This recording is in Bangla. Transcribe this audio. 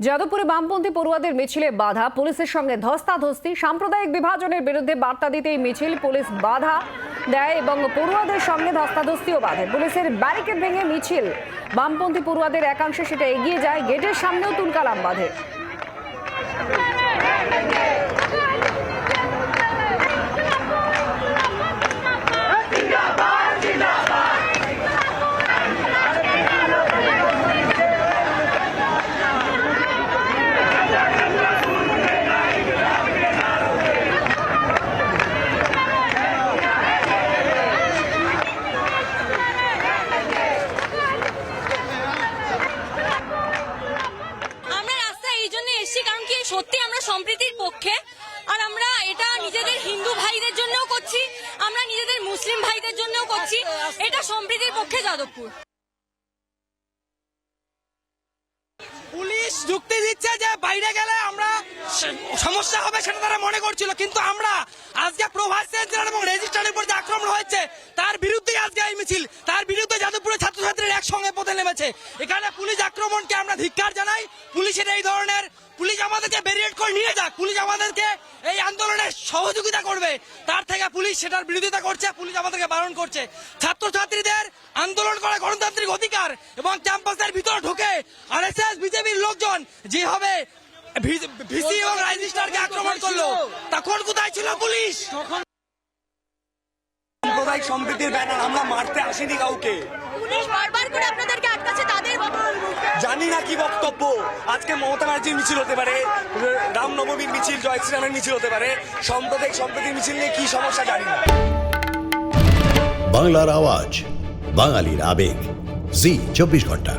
যাদবপুরে বামপন্থী পড়ুয়াদের মিছিলে বাধা। পুলিশের সঙ্গে ধস্তাধস্তি। সাম্প্রদায়িক বিভাজনের বিরুদ্ধে বার্তা দিতে এই মিছিল, পুলিশ বাধা দেয় এবং পড়ুয়াদের সঙ্গে ধস্তাধস্তিও বাধে। পুলিশের ব্যারিকেড ভেঙে মিছিল। বামপন্থী পড়ুয়াদের একাংশে সেটা এগিয়ে যায়। গেটের সামনেও তুলকালাম বাঁধে আমরা রাস্তায় এই জন্য এসেছি কারণ কি সত্যি আমরা সম্প্রীতির পক্ষে, আর আমরা এটা নিজেদের হিন্দু ভাইদের জন্যও করছি, আমরা নিজেদের মুসলিম ভাইদের জন্যও করছি, এটা সম্প্রীতির পক্ষে যাদবপুর। পুলিশ যুক্তি দিচ্ছে যে বাইরে গেলে আমরা সমস্যা হবে সেটা তারা মনে করছিল, কিন্তু আমরা আজকে প্রভাস এবং রেজিস্ট্রারের উপর যে আক্রমণ হয়েছে, তার বিরুদ্ধে আজকে এই মিছিল, তার বিরুদ্ধে যাদবপুরের ছাত্রছাত্রীরা একসঙ্গে পথে নেমেছে। এখানে পুলিশ আক্রমণকে আমরা ধিক্কার জানাই, পুলিশের এই ধরনের পুলিশ আমাদেরকে ব্যারিয়েড করে নিয়ে যাক। পুলিশ আমাদেরকে এই আন্দোলনে সহযোগিতা করবে। তার থেকে পুলিশ সেটার বিরোধিতা করছে পুলিশ আমাদেরকে বারণ করছে। ছাত্রছাত্রীদের আন্দোলন করা গণতান্ত্রিক অধিকার এবং ক্যাম্পাসের ভিতরে ঢুকে আরএসএস বিজেপির লোকজন যেভাবে ভিসি এবং রাইজিস্টারকে আক্রমণ করল তখন কোথায় ছিল পুলিশ? সাম্প্রদায়িক সম্প্রীতির ব্যানার আমরা মারতে আসিনি কাউকে। পুলিশ বারবার করে তাদের জানি না কি বক্তব্য। আজকে মমতা ব্যানার্জির মিছিল হতে পারে, রামনবমীর মিছিল, জয় শ্রীরামের মিছিল হতে পারে। সাম্প্রদায়িক সম্প্রীতির মিছিল নিয়ে কি সমস্যা জানি না। বাংলার আওয়াজ, বাঙালির আবেগ। জি, চব্বিশ ঘণ্টা।